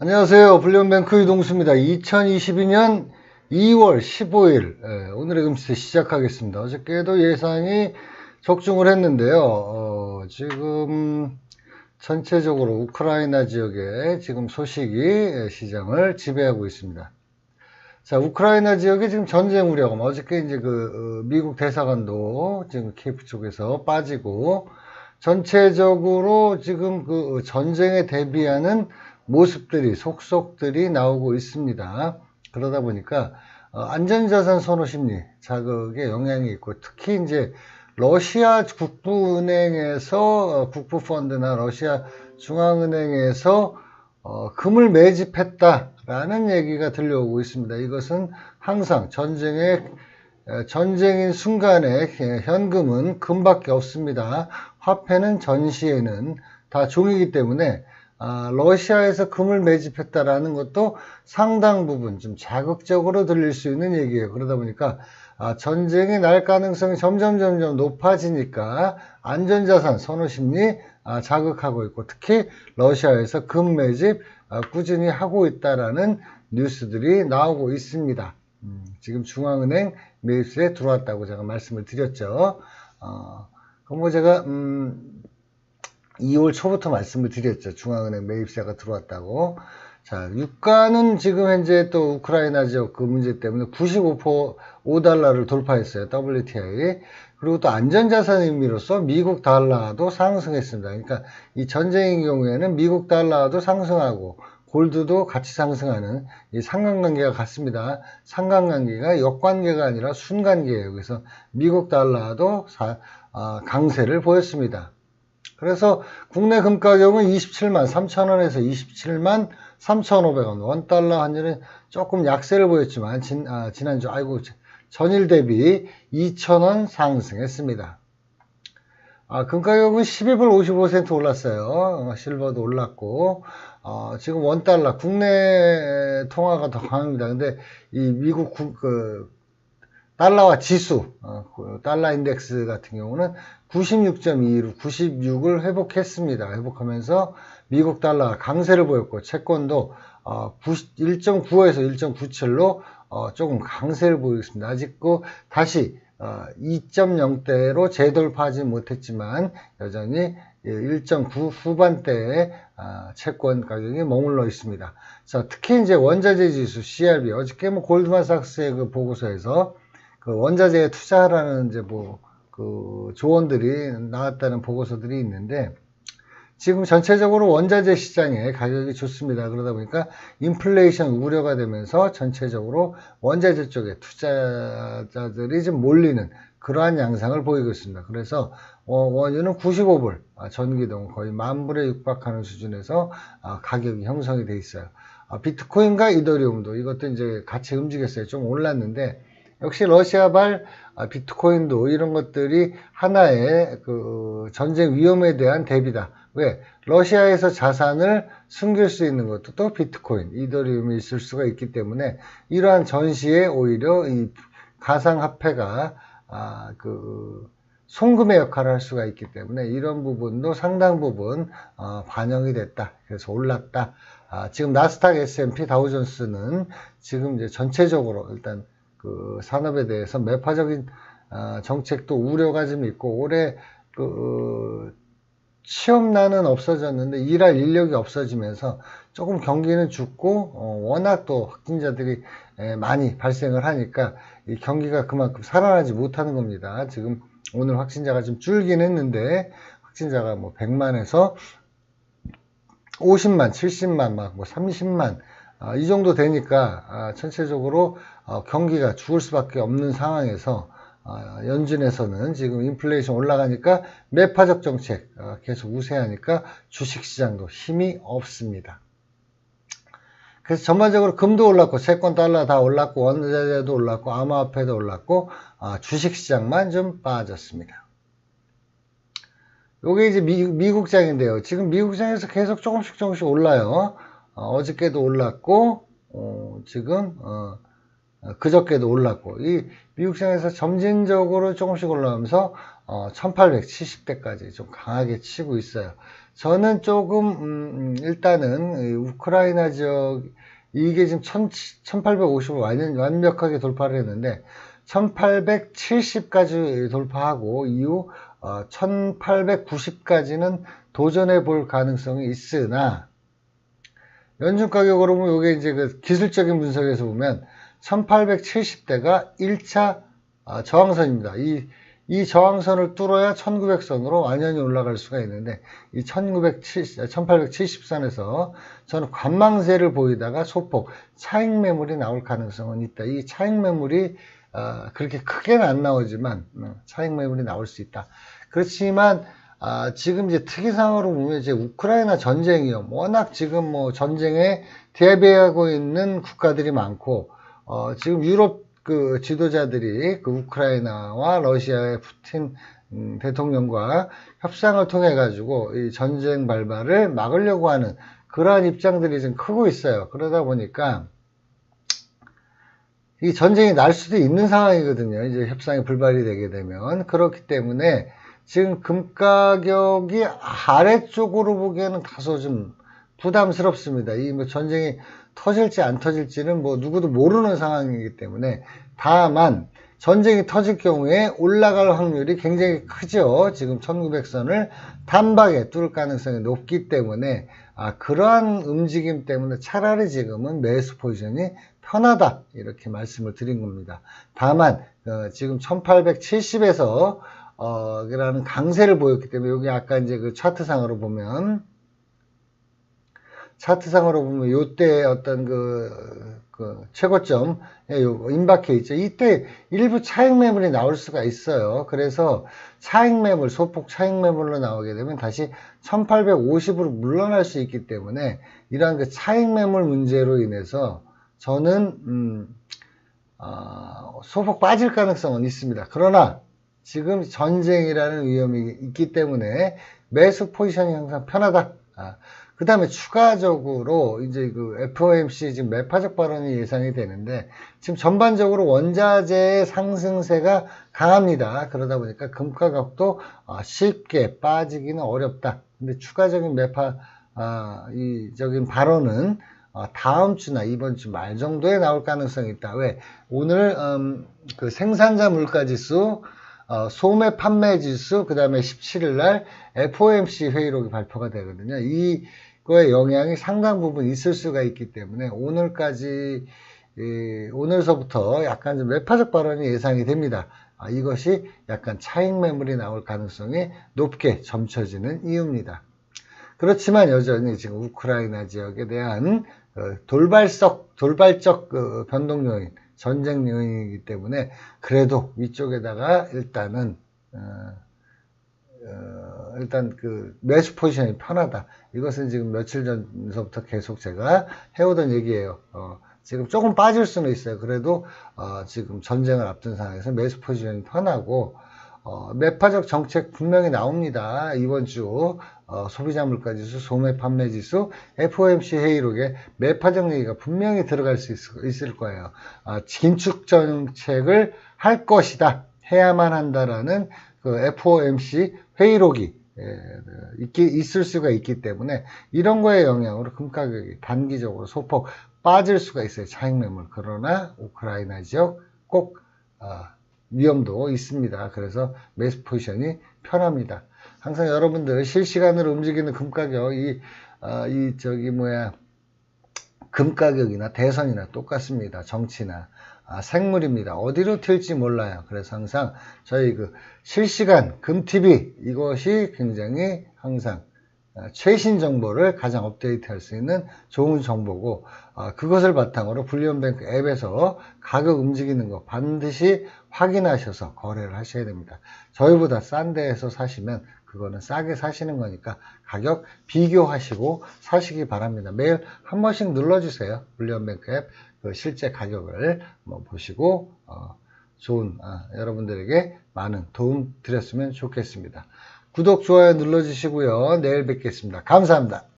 안녕하세요. 블리온뱅크 유동수입니다. 2022년 2월 15일 예, 오늘의 금시세 시작하겠습니다. 어저께도 예상이 적중을 했는데요. 어, 지금 전체적으로 우크라이나 지역에 지금 소식이 예, 시장을 지배하고 있습니다. 자, 우크라이나 지역에 지금 전쟁 우려가 뭐 어저께 이제 그 어, 미국 대사관도 지금 키예프 쪽에서 빠지고 전체적으로 지금 그 전쟁에 대비하는 모습들이 속속들이 나오고 있습니다. 그러다 보니까 어, 안전자산 선호 심리 자극에 영향이 있고 특히 이제 러시아 국부은행에서 어, 국부펀드나 러시아 중앙은행에서 어, 금을 매집했다라는 얘기가 들려오고 있습니다. 이것은 항상 전쟁의 에, 전쟁인 순간에 에, 현금은 금밖에 없습니다. 화폐는 전시에는 다 종이기 때문에 아, 러시아에서 금을 매집했다라는 것도 상당 부분 좀 자극적으로 들릴 수 있는 얘기예요. 그러다 보니까 아, 전쟁이 날 가능성이 점점 점점 높아지니까 안전자산 선호 심리 아, 자극하고 있고 특히 러시아에서 금 매집 아, 꾸준히 하고 있다라는 뉴스들이 나오고 있습니다. 음, 지금 중앙은행 매입세에 들어왔다고 제가 말씀을 드렸죠. 어, 그럼 뭐 제가 음, 2월 초부터 말씀을 드렸죠. 중앙은행 매입세가 들어왔다고. 자, 유가는 지금 현재 또 우크라이나 지역 그 문제 때문에 95% 5달러를 돌파했어요. WTI. 그리고 또 안전자산 의미로서 미국 달러도 상승했습니다. 그러니까 이 전쟁인 경우에는 미국 달러도 상승하고 골드도 같이 상승하는 이 상관관계가 같습니다. 상관관계가 역관계가 아니라 순관계예요. 그래서 미국 달러도 사, 아, 강세를 보였습니다. 그래서 국내 금 가격은 27만 3천원에서 27만 3,500원. 원달러 환율은 조금 약세를 보였지만 진, 아, 지난주 아이고 전일 대비 2,000원 상승했습니다. 아, 금 가격은 12불 55센트 올랐어요. 어, 실버도 올랐고 어, 지금 원달러 국내 통화가 더 강합니다. 근데 이 미국 국, 그, 달러와 지수, 어, 그 달러 인덱스 같은 경우는 96.22로 96을 회복했습니다. 회복하면서 미국 달러가 강세를 보였고 채권도 어, 1.95에서 1.97로 어, 조금 강세를 보이고 습니다 아직 그 다시 어, 2.0대로 재돌파하지 못했지만 여전히 1.9 후반대에 아, 채권 가격이 머물러 있습니다. 자, 특히 이제 원자재 지수 CRB 어저께 뭐 골드만삭스의 그 보고서에서 그 원자재에 투자하라는 이제 뭐 그 조언들이 나왔다는 보고서들이 있는데 지금 전체적으로 원자재 시장의 가격이 좋습니다. 그러다 보니까 인플레이션 우려가 되면서 전체적으로 원자재 쪽에 투자자들이 좀 몰리는 그러한 양상을 보이고 있습니다. 그래서 원유는 95불, 아, 전기동 거의 만불에 육박하는 수준에서 아, 가격이 형성이 돼 있어요. 아, 비트코인과 이더리움도 이것도 이제 같이 움직였어요. 좀 올랐는데 역시 러시아발 아, 비트코인도 이런 것들이 하나의 그 전쟁 위험에 대한 대비다. 왜? 러시아에서 자산을 숨길 수 있는 것도 또 비트코인, 이더리움이 있을 수가 있기 때문에 이러한 전시에 오히려 이 가상화폐가 아, 그 송금의 역할을 할 수가 있기 때문에 이런 부분도 상당 부분 어, 반영이 됐다. 그래서 올랐다. 아, 지금 나스닥 S&P 다우존스는 지금 이제 전체적으로 일단 그 산업에 대해서 매파적인 어, 정책도 우려가 좀 있고 올해 그 취업난은 없어졌는데 일할 인력이 없어지면서 조금 경기는 죽고 어, 워낙 또 확진자들이 많이 발생을 하니까 이 경기가 그만큼 살아나지 못하는 겁니다. 지금 오늘 확진자가 좀 줄긴 했는데 확진자가 뭐 100만에서 50만, 70만, 막 뭐 30만 아, 이 정도 되니까 아, 전체적으로 어, 경기가 죽을 수밖에 없는 상황에서 어, 연준에서는 지금 인플레이션 올라가니까 매파적 정책 어, 계속 우세하니까 주식시장도 힘이 없습니다. 그래서 전반적으로 금도 올랐고 채권 달러 다 올랐고 원자재도 올랐고 암호화폐도 올랐고 주식시장만 좀 빠졌습니다. 요게 이제 미, 국장인데요 지금 미국장에서 계속 조금씩 조금씩 올라요. 어, 저께도 올랐고 어, 지금 어, 그저께도 올랐고 이 미국 시장에서 점진적으로 조금씩 올라가면서 어, 1870대까지 좀 강하게 치고 있어요. 저는 조금 음, 음, 일단은 이 우크라이나 지역 이게 지금 1850을 완전 완벽하게 돌파를 했는데 1870까지 돌파하고 이후 어, 1890까지는 도전해 볼 가능성이 있으나 연중 가격으로 보면 이게 이제 그 기술적인 분석에서 보면 1870대가 1차 아, 저항선입니다. 이, 이 저항선을 뚫어야 1900선으로 완전히 올라갈 수가 있는데 이 1970, 1870선에서 저는 관망세를 보이다가 소폭 차익 매물이 나올 가능성은 있다. 이 차익 매물이 어, 그렇게 크게는 안 나오지만 어, 차익 매물이 나올 수 있다. 그렇지만 아, 지금 이제 특이상으로 보면 이제 우크라이나 전쟁이요. 워낙 지금 뭐 전쟁에 대비하고 있는 국가들이 많고 어, 지금 유럽 그 지도자들이 그 우크라이나와 러시아의 푸틴 음, 대통령과 협상을 통해 가지고 이 전쟁 발발을 막으려고 하는 그러한 입장들이 좀 크고 있어요. 그러다 보니까 이 전쟁이 날 수도 있는 상황이거든요. 이제 협상이 불발이 되게 되면 그렇기 때문에 지금 금 가격이 아래쪽으로 보기에는 다소 좀 부담스럽습니다. 이 뭐 전쟁이 터질지 안 터질지는 뭐 누구도 모르는 상황이기 때문에 다만 전쟁이 터질 경우에 올라갈 확률이 굉장히 크죠. 지금 1900선을 단박에 뚫을 가능성이 높기 때문에 아, 그러한 움직임 때문에 차라리 지금은 매수 포지션이 편하다 이렇게 말씀을 드린 겁니다. 다만 어, 지금 1870에서 어, 그라는 강세를 보였기 때문에 여기 아까 이제 그 차트상으로 보면 차트상으로 보면 요때 어떤 그, 그 최고점 예, 요 임박해 있죠. 이때 일부 차익 매물이 나올 수가 있어요. 그래서 차익 매물, 소폭 차익 매물로 나오게 되면 다시 1850으로 물러날 수 있기 때문에 이러한 그 차익 매물 문제로 인해서 저는 음, 어, 소폭 빠질 가능성은 있습니다. 그러나 지금 전쟁이라는 위험이 있기 때문에 매수 포지션이 항상 편하다. 아, 그 다음에 추가적으로 이제 그 FOMC 지금 매파적 발언이 예상이 되는데 지금 전반적으로 원자재의 상승세가 강합니다. 그러다 보니까 금 가격도 아, 쉽게 빠지기는 어렵다. 근데 추가적인 매파 아, 이적인 발언은 어, 다음 주나 이번 주 말 정도에 나올 가능성이 있다. 왜? 오늘 음, 그 생산자 물가지수 어, 소매 판매 지수, 그 다음에 17일 날 FOMC 회의록이 발표가 되거든요. 이거의 영향이 상당 부분 있을 수가 있기 때문에 오늘까지, 예, 오늘서부터 약간 좀 매파적 발언이 예상이 됩니다. 아, 이것이 약간 차익 매물이 나올 가능성이 높게 점쳐지는 이유입니다. 그렇지만 여전히 지금 우크라이나 지역에 대한 어, 돌발적, 돌발적 그 변동 요인, 전쟁 요인이기 때문에 그래도 위쪽에다가 일단은 어, 어, 일단 그 매수 포지션이 편하다. 이것은 지금 며칠 전서부터 계속 제가 해오던 얘기예요. 어, 지금 조금 빠질 수는 있어요. 그래도 어, 지금 전쟁을 앞둔 상황에서 매수 포지션이 편하고 어, 매파적 정책 분명히 나옵니다. 이번 주 어, 소비자 물가지수, 소매 판매 지수, FOMC 회의록에 매파적 얘기가 분명히 들어갈 수 있, 을 거예요. 아, 긴축 정책을 할 것이다. 해야만 한다라는 그 FOMC 회의록이 예, 있기, 있을 수가 있기 때문에 이런 거의 영향으로 금 가격이 단기적으로 소폭 빠질 수가 있어요. 차익 매물. 그러나 우크라이나 지역 꼭 어, 위험도 있습니다. 그래서 매수 포지션이 편합니다. 항상 여러분들 실시간으로 움직이는 금가격, 이, 어, 이, 저기, 뭐야, 금가격이나 대선이나 똑같습니다. 정치나. 아, 생물입니다. 어디로 튈지 몰라요. 그래서 항상 저희 그 실시간 금TV 이것이 굉장히 항상 어, 최신 정보를 가장 업데이트 할 수 있는 좋은 정보고 어, 그것을 바탕으로 불리온뱅크 앱에서 가격 움직이는 거 반드시 확인하셔서 거래를 하셔야 됩니다. 저희보다 싼 데에서 사시면 그거는 싸게 사시는 거니까 가격 비교하시고 사시기 바랍니다. 매일 한 번씩 눌러주세요. 불리온뱅크 앱 그 실제 가격을 한번 보시고 어, 좋은 아, 여러분들에게 많은 도움 드렸으면 좋겠습니다. 구독, 좋아요 눌러주시고요. 내일 뵙겠습니다. 감사합니다.